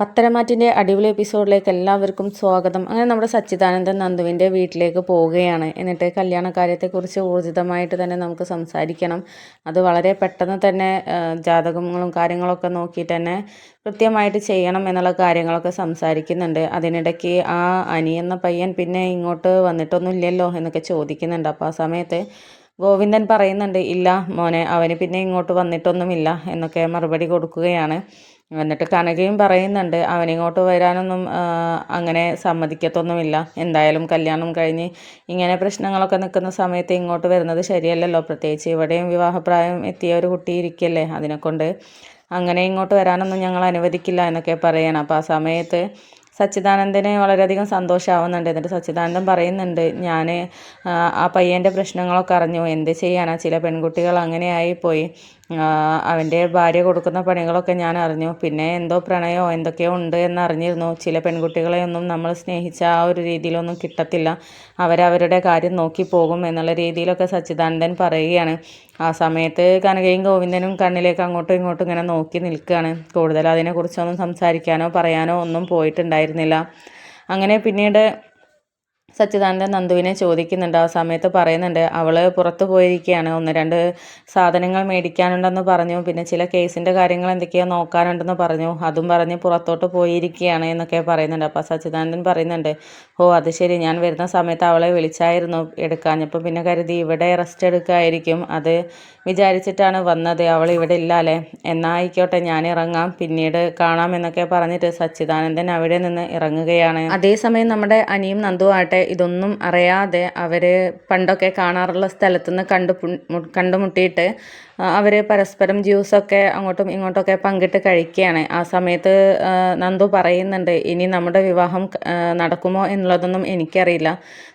പത്തരമാറ്റിന്റെ അടിപൊളി എപ്പിസോഡിലേക്ക് എല്ലാവർക്കും സ്വാഗതം. അങ്ങനെ നമ്മുടെ സച്ചിദാനന്ദൻ നന്ദുവിന്റെ വീട്ടിലേക്ക് പോവുകയാണ്. എന്നിട്ട് കല്യാണ കാര്യത്തെക്കുറിച്ച് ഊർജിതമായിട്ട് തന്നെ നമുക്ക് സംസാരിക്കണം. അത് വളരെ പെട്ടെന്ന് തന്നെ ജാതകങ്ങളും കാര്യങ്ങളൊക്കെ നോക്കിയിട്ട് തന്നെ കൃത്യമായിട്ട് ചെയ്യണം എന്നുള്ള കാര്യങ്ങളൊക്കെ സംസാരിക്കുന്നുണ്ട്. അതിനിടയ്ക്ക് ആ അനിയെന്ന പയ്യൻ പിന്നെ ഇങ്ങോട്ട് വന്നിട്ടൊന്നുമില്ലല്ലോ എന്നൊക്കെ ചോദിക്കുന്നുണ്ട്. അപ്പോൾ ആ സമയത്ത് ഗോവിന്ദൻ പറയുന്നുണ്ട് ഇല്ല മോനെ അവന് പിന്നെ ഇങ്ങോട്ട് വന്നിട്ടൊന്നുമില്ല എന്നൊക്കെ മറുപടി കൊടുക്കുകയാണ്. എന്നിട്ട് കനകയും പറയുന്നുണ്ട് അവനിങ്ങോട്ട് വരാനൊന്നും അങ്ങനെ സമ്മതിക്കത്തൊന്നുമില്ല. എന്തായാലും കല്യാണം കഴിഞ്ഞ് ഇങ്ങനെ പ്രശ്നങ്ങളൊക്കെ നിൽക്കുന്ന സമയത്ത് ഇങ്ങോട്ട് വരുന്നത് ശരിയല്ലല്ലോ. പ്രത്യേകിച്ച് ഇവിടെയും വിവാഹപ്രായം എത്തിയ ഒരു കുട്ടി ഇരിക്കല്ലേ? അതിനെക്കൊണ്ട് അങ്ങനെ ഇങ്ങോട്ട് വരാനൊന്നും ഞങ്ങൾ അനുവദിക്കില്ല എന്നൊക്കെ പറയണം. അപ്പോൾ ആ സമയത്ത് സച്ചിദാനന്ദന് വളരെയധികം സന്തോഷമാവുന്നുണ്ട് എന്നിട്ട് സച്ചിദാനന്ദൻ പറയുന്നുണ്ട് ഞാൻ ആ പയ്യന്റെ പ്രശ്നങ്ങളൊക്കെ അറിഞ്ഞു. എന്ത് ചെയ്യാനാണ് ചില പെൺകുട്ടികൾ അങ്ങനെ ആയിപ്പോയി ആ, അവന്റെ ഭാര്യ കൊടുക്കുന്ന പണികളൊക്കെ ഞാൻ അറിഞ്ഞു. പിന്നെ എന്തോ പ്രണയമോ എന്തൊക്കെയോ ഉണ്ട് എന്നറിഞ്ഞിരുന്നു. ചില പെൺകുട്ടികളെയൊന്നും നമ്മൾ സ്നേഹിച്ച ആ ഒരു രീതിയിലൊന്നും കിട്ടത്തില്ല. അവരവരുടെ കാര്യം നോക്കി പോകും എന്നുള്ള രീതിയിലൊക്കെ സച്ചിദാനന്ദൻ പറയുകയാണ്. ആ സമയത്ത് കനകയും ഗോവിന്ദനും കണ്ണിലേക്ക് അങ്ങോട്ടും ഇങ്ങോട്ടും ഇങ്ങനെ നോക്കി നിൽക്കുകയാണ്. കൂടുതൽ അതിനെക്കുറിച്ചൊന്നും സംസാരിക്കാനോ പറയാനോ ഒന്നും പോയിട്ടുണ്ടായിരുന്നില്ല. അങ്ങനെ പിന്നീട് സച്ചിദാനന്ദൻ നന്ദുവിനെ ചോദിക്കുന്നുണ്ട്. ആ സമയത്ത് പറയുന്നുണ്ട് അവൾ പുറത്തു പോയിരിക്കുകയാണ്. ഒന്ന് രണ്ട് സാധനങ്ങൾ മേടിക്കാനുണ്ടെന്ന് പറഞ്ഞു. പിന്നെ ചില കേസിന്റെ കാര്യങ്ങൾ എന്തൊക്കെയോ നോക്കാനുണ്ടെന്ന് പറഞ്ഞു. അതും പറഞ്ഞ് പുറത്തോട്ട് പോയിരിക്കുകയാണ് എന്നൊക്കെ പറയുന്നുണ്ട്. അപ്പോൾ സച്ചിദാനന്ദൻ പറയുന്നുണ്ട് ഓ അത് ശരി. ഞാൻ വരുന്ന സമയത്ത് അവളെ വിളിച്ചായിരുന്നു എടുക്കാഞ്ഞപ്പോൾ പിന്നെ കരുതി ഇവിടെ റെസ്റ്റ് എടുക്കായിരിക്കും. അത് വിചാരിച്ചിട്ടാണ് വന്നത്. അവൾ ഇവിടെ ഇല്ല അല്ലേ? എന്നായിക്കോട്ടെ ഞാൻ ഇറങ്ങാം. പിന്നീട് കാണാം എന്നൊക്കെ പറഞ്ഞിട്ട് സച്ചിദാനന്ദൻ അവിടെ നിന്ന് ഇറങ്ങുകയാണ്. അതേസമയം നമ്മുടെ അനിയും നന്ദുവും ആട്ടെ ഇതൊന്നും അറിയാതെ അവർ പണ്ടൊക്കെ കാണാറുള്ള സ്ഥലത്തുനിന്ന് കണ്ടു കണ്ടുമുട്ടിയിട്ട് അവർ പരസ്പരം ജ്യൂസൊക്കെ അങ്ങോട്ടും ഇങ്ങോട്ടൊക്കെ പങ്കിട്ട് കഴിക്കുകയാണ്. ആ സമയത്ത് നന്ദു പറയുന്നുണ്ട് ഇനി നമ്മുടെ വിവാഹം നടക്കുമോ എന്നുള്ളതൊന്നും എനിക്കറിയില്ല.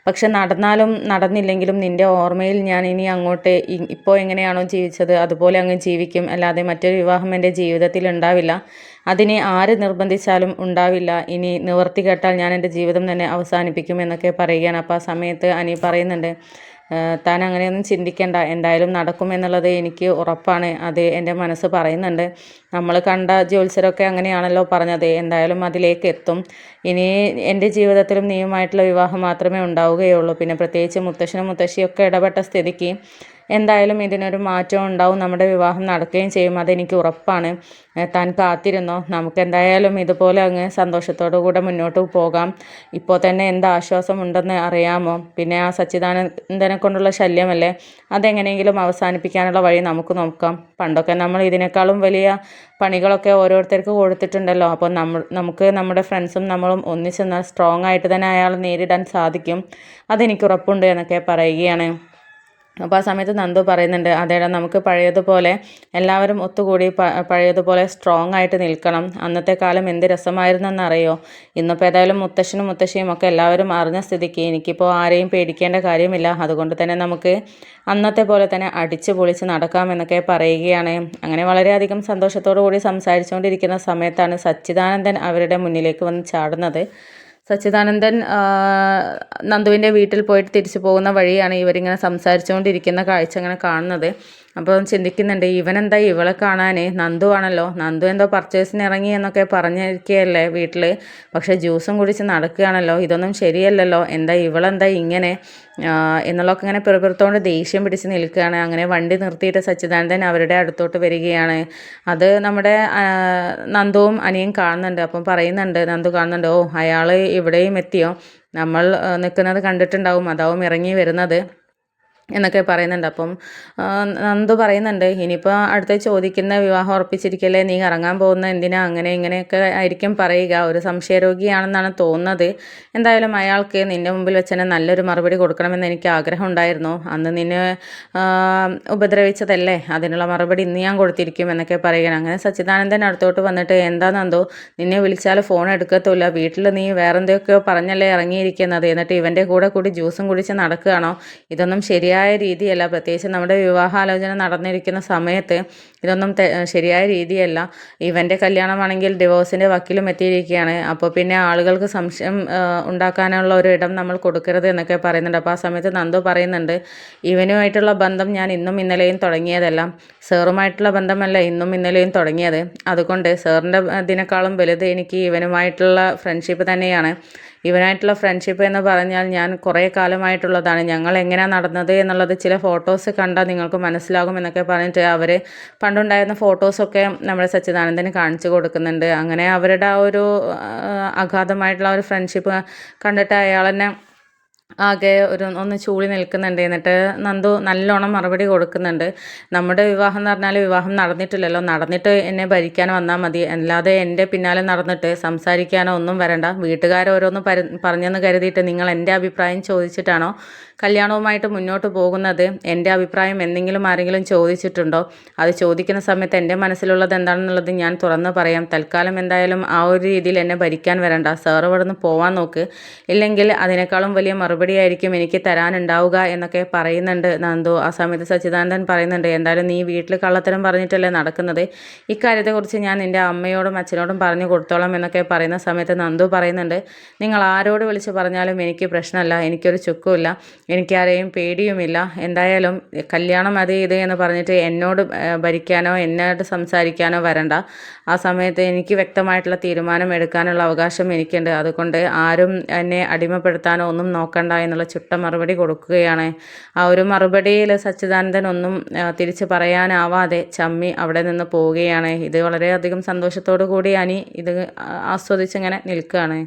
പക്ഷെ നടന്നാലും നടന്നില്ലെങ്കിലും നിന്റെ ഓർമ്മയിൽ ഞാൻ ഇനി അങ്ങോട്ട് ഇപ്പോൾ എങ്ങനെയാണോ ജീവിച്ചത് അതുപോലെ അങ്ങ് ജീവിക്കും. അല്ലാതെ മറ്റൊരു വിവാഹം എന്റെ ജീവിതത്തിൽ ഉണ്ടാവില്ല. അതിനെ ആര് നിർബന്ധിച്ചാലും ഉണ്ടാവില്ല. ഇനി നിവർത്തി കേട്ടാൽ ഞാൻ എന്റെ ജീവിതം തന്നെ അവസാനിപ്പിക്കും എന്നൊക്കെ പറയുകയാണ്. അപ്പോൾ ആ സമയത്ത് അനി പറയുന്നുണ്ട് "ഏഹ് താൻ അങ്ങനെയൊന്നും ചിന്തിക്കേണ്ട. എന്തായാലും നടക്കും എന്നുള്ളത് എനിക്ക് ഉറപ്പാണ്. അത് എന്റെ മനസ്സ് പറയുന്നുണ്ട്. നമ്മൾ കണ്ട ജ്യോത്സരമൊക്കെ അങ്ങനെയാണല്ലോ പറഞ്ഞത്. എന്തായാലും അതിലേക്ക് എത്തും. ഇനി എന്റെ ജീവിതത്തിലും നീയുമായിട്ടുള്ള വിവാഹം മാത്രമേ ഉണ്ടാവുകയുള്ളൂ. പിന്നെ പ്രത്യേകിച്ച് മുത്തശ്ശനും മുത്തശ്ശിയൊക്കെ ഇടപെട്ട സ്ഥിതിക്ക് എന്തായാലും ഇതിനൊരു മാറ്റം ഉണ്ടാവും. നമ്മുടെ വിവാഹം നടക്കുകയും ചെയ്യും. അതെനിക്ക് ഉറപ്പാണ്. താൻ കാത്തിരുന്നോ? നമുക്ക് എന്തായാലും ഇതുപോലെ അങ്ങ് സന്തോഷത്തോടു കൂടെ മുന്നോട്ട് പോകാം. ഇപ്പോൾ തന്നെ എന്ത് ആശ്വാസം ഉണ്ടെന്ന് അറിയാമോ? പിന്നെ ആ സച്ചിദാനന്ദനെ കൊണ്ടുള്ള ശല്യമല്ലേ? അതെങ്ങനെയെങ്കിലും അവസാനിപ്പിക്കാനുള്ള വഴി നമുക്ക് നോക്കാം. പണ്ടൊക്കെ നമ്മൾ ഇതിനേക്കാളും വലിയ പണികളൊക്കെ ഓരോരുത്തർക്ക് കൊടുത്തിട്ടുണ്ടല്ലോ. അപ്പോൾ നമ്മൾ നമുക്ക് നമ്മുടെ ഫ്രണ്ട്സും നമ്മളും ഒന്നിച്ചെന്നാൽ സ്ട്രോങ് ആയിട്ട് തന്നെ അയാൾ നേരിടാൻ സാധിക്കും. അതെനിക്ക് ഉറപ്പുണ്ട് എന്നൊക്കെ പറയുകയാണ്. അപ്പോൾ ആ സമയത്ത് നന്ദു പറയുന്നുണ്ട് അതേടാ നമുക്ക് പഴയതുപോലെ എല്ലാവരും ഒത്തുകൂടി പഴയതുപോലെ സ്ട്രോങ് ആയിട്ട് നിൽക്കണം. അന്നത്തെ കാലം എന്ത് രസമായിരുന്നെന്നറിയോ? ഇന്നിപ്പോൾ ഏതായാലും മുത്തശ്ശനും മുത്തശ്ശിയും ഒക്കെ എല്ലാവരും അറിഞ്ഞ സ്ഥിതിക്ക് എനിക്കിപ്പോൾ ആരെയും പേടിക്കേണ്ട കാര്യമില്ല. അതുകൊണ്ട് തന്നെ നമുക്ക് അന്നത്തെ പോലെ തന്നെ അടിച്ചു പൊളിച്ച് നടക്കാമെന്നൊക്കെ പറയുകയാണ്. അങ്ങനെ വളരെയധികം സന്തോഷത്തോടു കൂടി സംസാരിച്ചുകൊണ്ടിരിക്കുന്ന സമയത്താണ് സച്ചിദാനന്ദൻ അവരുടെ മുന്നിലേക്ക് വന്ന് ചാടുന്നത്. സച്ചിദാനന്ദൻ നന്ദുവിന്റെ വീട്ടിൽ പോയിട്ട് തിരിച്ചു പോകുന്ന വഴിയാണ് ഇവരിങ്ങനെ സംസാരിച്ചുകൊണ്ടിരിക്കുന്ന കാഴ്ച ഇങ്ങനെ കാണുന്നത്. അപ്പോൾ ചിന്തിക്കുന്നുണ്ട് ഇവനെന്താ ഇവളെ കാണാൻ നന്ദു ആണല്ലോ. നന്ദു എന്തോ പർച്ചേസിന് ഇറങ്ങി എന്നൊക്കെ പറഞ്ഞിരിക്കുകയല്ലേ വീട്ടിൽ പക്ഷേ ജ്യൂസും കുടിച്ച് നടക്കുകയാണല്ലോ. ഇതൊന്നും ശരിയല്ലല്ലോ. എന്താ ഇവളെന്താ ഇങ്ങനെ എന്നുള്ളതൊക്കെ ഇങ്ങനെ പിറപ്പുറത്തോണ്ട് ദേഷ്യം പിടിച്ച് നിൽക്കുകയാണ്. അങ്ങനെ വണ്ടി നിർത്തിയിട്ട് സച്ചിദാനന്ദൻ അവരുടെ അടുത്തോട്ട് വരികയാണ്. അത് നമ്മുടെ നന്ദുവും അനിയും കാണുന്നുണ്ട്. അപ്പം പറയുന്നുണ്ട് നന്ദു കാണുന്നുണ്ട് ഓ അയാൾ ഇവിടെയും എത്തിയോ? നമ്മൾ നിൽക്കുന്നത് കണ്ടിട്ടുണ്ടാവും. അതാവും ഇറങ്ങി വരുന്നത്. എന്നൊക്കെ പറയുന്നുണ്ട്. അപ്പം നന്ദു പറയുന്നുണ്ട് ഇനിയിപ്പോൾ അടുത്ത ചോദിക്കുന്ന വിവാഹം ഉറപ്പിച്ചിരിക്കല്ലേ? നീ ഇറങ്ങാൻ പോകുന്ന എന്തിനാ? അങ്ങനെ ഇങ്ങനെയൊക്കെ ആയിരിക്കും പറയുക. ഒരു സംശയരോഗിയാണെന്നാണ് തോന്നുന്നത്. എന്തായാലും അയാൾക്ക് നിന്റെ മുമ്പിൽ വെച്ച് നല്ലൊരു മറുപടി കൊടുക്കണമെന്ന് എനിക്ക് ആഗ്രഹം ഉണ്ടായിരുന്നു. അന്ന് നിന്നെ ഉപദ്രവിച്ചതല്ലേ? അതിനുള്ള മറുപടി ഇന്ന് ഞാൻ കൊടുത്തിരിക്കും എന്നൊക്കെ പറയുകയാണ്. അങ്ങനെ സച്ചിദാനന്ദൻ അടുത്തോട്ട് വന്നിട്ട് എന്താ നന്ദു? നിന്നെ വിളിച്ചാൽ ഫോൺ എടുക്കത്തുമില്ല. വീട്ടിൽ നീ വേറെന്തൊക്കെയോ പറഞ്ഞല്ലേ ഇറങ്ങിയിരിക്കുന്നത്. എന്നിട്ട് ഇവന്റെ കൂടെ കൂടി ജ്യൂസും കുടിച്ച് നടക്കുകയാണോ? ഇതൊന്നും ശരിയായ രീതിയല്ല. പ്രത്യേകിച്ച് നമ്മുടെ വിവാഹാലോചന നടന്നിരിക്കുന്ന സമയത്ത് ഇതൊന്നും ശരിയായ രീതിയല്ല. ഇവന്റെ കല്യാണമാണെങ്കിൽ ഡിവോഴ്സിന്റെ വക്കീലും എത്തിയിരിക്കുകയാണ്. അപ്പോൾ പിന്നെ ആളുകൾക്ക് സംശയം ഉണ്ടാക്കാനുള്ള ഒരു ഇടം നമ്മൾ കൊടുക്കരുത് എന്നൊക്കെ പറയുന്നുണ്ട്. അപ്പോൾ ആ സമയത്ത് നന്ദു പറയുന്നുണ്ട് ഇവനുമായിട്ടുള്ള ബന്ധം ഞാൻ ഇന്നും ഇന്നലെയും തുടങ്ങിയതല്ല. സാറുമായിട്ടുള്ള ബന്ധമല്ല ഇന്നും ഇന്നലെയും തുടങ്ങിയത്. അതുകൊണ്ട് സാറിന്റെ ഇതിനേക്കാളും വലുത് എനിക്ക് ഇവനുമായിട്ടുള്ള ഫ്രണ്ട്ഷിപ്പ് തന്നെയാണ്. ഇവനായിട്ടുള്ള ഫ്രണ്ട്ഷിപ്പ് എന്ന് പറഞ്ഞാൽ ഞാൻ കുറേ കാലമായിട്ടുള്ളതാണ്. ഞങ്ങൾ എങ്ങനെയാണ് നടന്നത് എന്നുള്ളത് ചില ഫോട്ടോസ് കണ്ടാൽ നിങ്ങൾക്ക് മനസ്സിലാകും എന്നൊക്കെ പറഞ്ഞിട്ട് അവർ പണ്ടുണ്ടായിരുന്ന ഫോട്ടോസൊക്കെ നമ്മുടെ സച്ചിദാനന്ദന് കാണിച്ചു കൊടുക്കുന്നുണ്ട്. അങ്ങനെ അവരുടെ ആ ഒരു അഗാധമായിട്ടുള്ള ഒരു ഫ്രണ്ട്ഷിപ്പ് കണ്ടിട്ട് അയാൾ തന്നെ ആകെ ഒരു ഒന്ന് ചൂളി നിൽക്കുന്നുണ്ട്. എന്നിട്ട് നന്ദു നല്ലോണം മറുപടി കൊടുക്കുന്നുണ്ട്. നമ്മുടെ വിവാഹം എന്ന് പറഞ്ഞാൽ വിവാഹം നടന്നിട്ടില്ലല്ലോ. നടന്നിട്ട് എന്നെ ഭരിക്കാൻ വന്നാൽ മതി. അല്ലാതെ എന്റെ പിന്നാലെ നടന്നിട്ട് സംസാരിക്കാനോ ഒന്നും വരണ്ട. വീട്ടുകാരോരോന്ന് പര പറഞ്ഞെന്ന് കരുതിയിട്ട് നിങ്ങൾ എന്റെ അഭിപ്രായം ചോദിച്ചിട്ടാണോ കല്യാണവുമായിട്ട് മുന്നോട്ട് പോകുന്നത്? എന്റെ അഭിപ്രായം എന്തെങ്കിലും ആരെങ്കിലും ചോദിച്ചിട്ടുണ്ടോ? അത് ചോദിക്കുന്ന സമയത്ത് എന്റെ മനസ്സിലുള്ളത് എന്താണെന്നുള്ളത് ഞാൻ തുറന്ന് പറയാം. തൽക്കാലം എന്തായാലും ആ ഒരു രീതിയിൽ എന്നെ ഭരിക്കാൻ വരണ്ട. സാർ ഇവിടെ നിന്ന് പോവാൻ നോക്ക്. ഇല്ലെങ്കിൽ അതിനേക്കാളും വലിയ മറുപടിയായിരിക്കും എനിക്ക് തരാനുണ്ടാവുക എന്നൊക്കെ പറയുന്നുണ്ട് നന്ദു. ആ സമയത്ത് സച്ചിദാനന്ദൻ പറയുന്നുണ്ട് എന്തായാലും നീ വീട്ടിൽ കള്ളത്തരം പറഞ്ഞിട്ടല്ലേ നടക്കുന്നത്? ഇക്കാര്യത്തെക്കുറിച്ച് ഞാൻ നിന്റെ അമ്മയോടും അച്ഛനോടും പറഞ്ഞു കൊടുത്തോളാം എന്നൊക്കെ പറയുന്ന സമയത്ത് നന്ദു പറയുന്നുണ്ട് നിങ്ങൾ ആരോട് വിളിച്ച് പറഞ്ഞാലും എനിക്ക് പ്രശ്നമല്ല എനിക്കൊരു ചുക്കുമില്ല എനിക്കാരെയും പേടിയുമില്ല. എന്തായാലും കല്യാണം അത് ഇത് എന്ന് പറഞ്ഞിട്ട് എന്നോട് ഭരിക്കാനോ എന്നോട് സംസാരിക്കാനോ വരണ്ട. ആ സമയത്ത് എനിക്ക് വ്യക്തമായിട്ടുള്ള തീരുമാനം എടുക്കാനുള്ള അവകാശം എനിക്കുണ്ട്. അതുകൊണ്ട് ആരും എന്നെ അടിമപ്പെടുത്താനോ ഒന്നും നോക്കണ്ട. എന്നുള്ള ചുട്ട മറുപടി കൊടുക്കുകയാണ്. ആ ഒരു മറുപടിയിൽ സച്ചിദാനന്ദൻ ഒന്നും തിരിച്ച് പറയാനാവാതെ ചമ്മി അവിടെ നിന്ന് പോവുകയാണ്. ഇത് വളരെയധികം സന്തോഷത്തോടു കൂടി അനി ഇത് ആസ്വദിച്ചിങ്ങനെ നിൽക്കുകയാണ്.